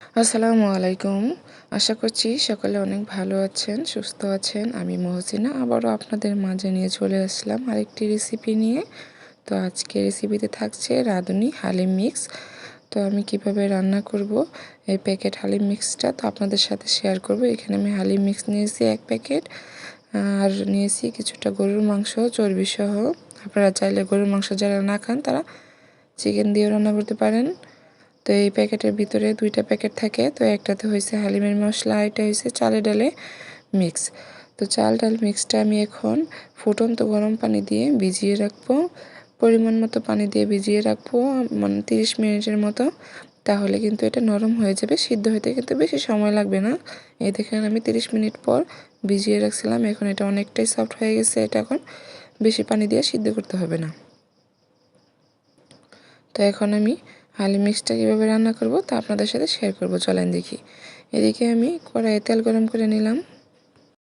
আসসালামু আলাইকুম। আশা করছি সকলে অনেক ভালো আছেন, সুস্থ আছেন। আমি মহসিনা, আবারও আপনাদের মাঝে নিয়ে চলে আসলাম আরেকটি রেসিপি নিয়ে। তো আজকে রেসিপিতে থাকছে রাঁধুনি হালিম মিক্স তো আমি কীভাবে রান্না করব? এই প্যাকেট হালিম মিক্সটা তো আপনাদের সাথে শেয়ার করব। এখানে আমি হালিম মিক্স নিয়েছি এক প্যাকেট আর নিয়েছি কিছুটা গরুর মাংস, চর্বিসহ। আপনারা চাইলে গরুর মাংস যারা না খান, তারা চিকেন দিয়েও রান্না করতে পারেন। তো এই প্যাকেটের ভিতরে দুইটা প্যাকেট থাকে। তো একটাতে হয়েছে হালিমের মশলা এটা হয়েছে চালে ডালে মিক্স। তো চাল ডাল মিক্সটা আমি এখন ফুটন্ত গরম পানি দিয়ে ভিজিয়ে রাখব। পরিমাণ মতো পানি দিয়ে ভিজিয়ে রাখব মানে তিরিশ মিনিটের মতো। তাহলে কিন্তু এটা নরম হয়ে যাবে, সিদ্ধ হতে কিন্তু বেশি সময় লাগবে না। এই দেখেন আমি তিরিশ মিনিট পর ভিজিয়ে রাখছিলাম, এখন এটা অনেকটাই সফট হয়ে গেছে। এটা এখন বেশি পানি দিয়ে সিদ্ধ করতে হবে না। তো এখন আমি হালি মিক্সটা কীভাবে রান্না করব তা আপনাদের সাথে শেয়ার করব। চলেন দেখি। এদিকে আমি কড়াইয়ে তেল গরম করে নিলাম।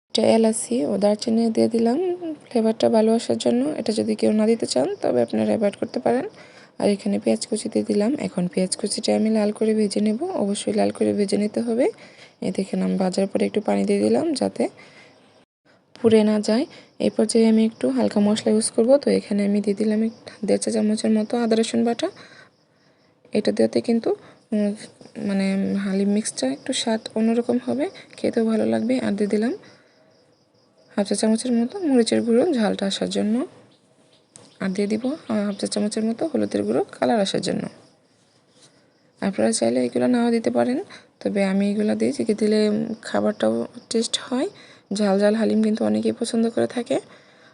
এটা এলাচি ও দারচিনি দিয়ে দিলাম। ফ্লেভারটা ভালো আসার জন্য। এটা যদি কেউ না দিতে চান, তবে আপনারা অ্যাভয়েড করতে পারেন। আর এখানে পেঁয়াজ কুচি দিয়ে দিলাম। এখন পেঁয়াজ কুচিটা আমি লাল করে ভেজে নেব। অবশ্যই লাল করে ভেজে নিতে হবে। এ দেখেন, আমি বাজার পরে একটু পানি দিয়ে দিলাম যাতে পুড়ে না যায়। এই পর্যায়ে আমি একটু হালকা মশলা ইউজ করব। তো এখানে আমি দিয়ে দিলাম দেড় চা চামচের মতো আদা রসুন বাটা। এটা দেওয়াতে কিন্তু মানে হালিম মিক্সটা একটু স্বাদ অন্যরকম হবে, খেতেও ভালো লাগবে। আর দিয়ে দিলাম হাফ চা চামচের মতো মরিচের গুঁড়ো, ঝালটা আসার জন্য। আর দিয়ে দিব হাফ চা চামচের মতো হলুদের গুঁড়ো, কালার আসার জন্য। আপনারা চাইলে এগুলো নাও দিতে পারেন, তবে আমি এগুলো যে দিলে খাবারটাও টেস্ট হয়। ঝাল ঝাল হালিম কিন্তু অনেকেই পছন্দ করে থাকে।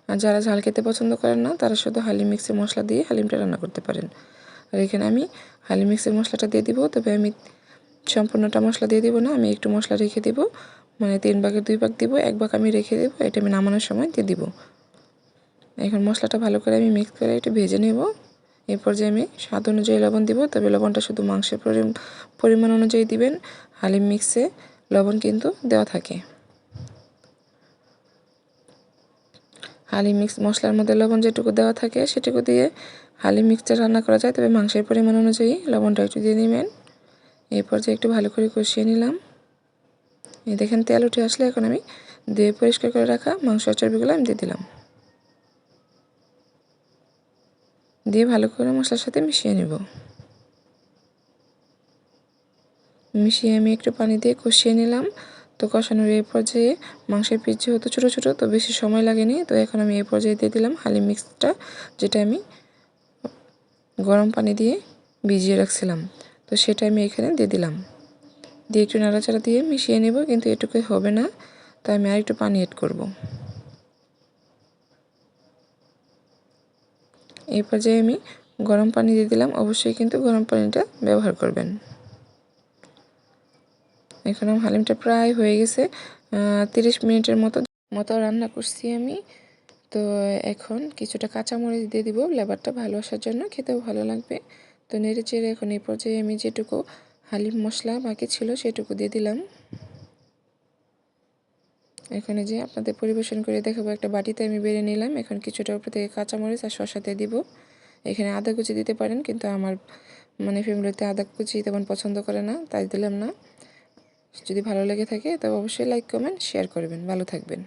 আর যারা ঝাল খেতে পছন্দ করেন না, তারা শুধু হালিম মিক্সের মশলা দিয়ে হালিমটা রান্না করতে পারেন। আর এখানে আমি হালি মিক্সের মশলাটা দিয়ে দিব। তবে আমি সম্পূর্ণটা মশলা দিয়ে দিব না, আমি একটু মশলা রেখে দিব। মানে তিন ভাগের দুই ভাগ দিব, এক ভাগ আমি রেখে দেবো, এটা আমি নামানোর সময় দিয়ে দিব। এখন মশলাটা ভালো করে আমি মিক্স করে একটু ভেজে নেব। এরপর যে আমি স্বাদ অনুযায়ী লবণ দিব, তবে লবণটা শুধু মাংসের পরিমাণ অনুযায়ী দিবেন। হালিম মিক্সে লবণ কিন্তু দেওয়া থাকে। হালিম মিক্স মশলার মধ্যে লবণ যেটুকু দেওয়া থাকে, সেটুকু দিয়ে হালি মিক্সচার রান্না করা যায়, তবে মাংসের পরিমাণ অনুযায়ী লবণটা একটু দিয়ে নেবেন এই পর্যায়ে একটু ভালো করে কষিয়ে নিলাম। এই দেখেন, তেল উঠে আসলে এখন আমি দিয়ে পরিষ্কার করে রাখা মাংস চর্বিগুলো আমি দিয়ে দিলাম। দিয়ে ভালো করে মশলার সাথে মিশিয়ে নেব। মিশিয়ে আমি একটু পানি দিয়ে কষিয়ে নিলাম। তো কষানোর এই পর্যায়ে মাংসের পিস যেহেতু ছোটো ছোটো, তো বেশি সময় লাগেনি। তো এখন আমি এই পর্যায়ে দিয়ে দিলাম হালি মিক্সটা যেটা আমি গরম পানি দিয়ে ভিজিয়ে রাখছিলাম। তো সেটা আমি এখানে দিয়ে দিলাম। দিয়ে একটু নাড়াচাড়া দিয়ে মিশিয়ে নেব, কিন্তু এটুকুই হবে না। তাই আমি আর একটু পানি এড করব। এই পর্যায়ে আমি গরম পানি দিয়ে দিলাম। অবশ্যই কিন্তু গরম পানিটা ব্যবহার করবেন। এখন হালিমটা প্রায় হয়ে গেছে। তিরিশ মিনিটের মতো মতো রান্না করছি আমি। তো এখন কিছুটা কাঁচামরিচ দিয়ে দিব। লেবারটা ভালো আসার জন্য খেতেও ভালো লাগবে। তো নেড়ে চেড়ে এখন এই পর্যায়ে আমি যেটুকু হালিম মশলা বাকি ছিল সেটুকু দিয়ে দিলাম। এখানে যে আপনাদের পরিবেশন করে দেখাবো, একটা বাটিতে আমি বেড়ে নিলাম। এখন কিছুটা উপর থেকে কাঁচামরিচ আর শশাতে দিব। এখানে আদা কুচি দিতে পারেন, কিন্তু আমার মানে ফ্যামিলিতে আদা কুচি তেমন পছন্দ করে না, তাই দিলাম না। যদি ভালো লেগে থাকে তবে অবশ্যই লাইক, কমেন্ট, শেয়ার করবেন। ভালো থাকবেন।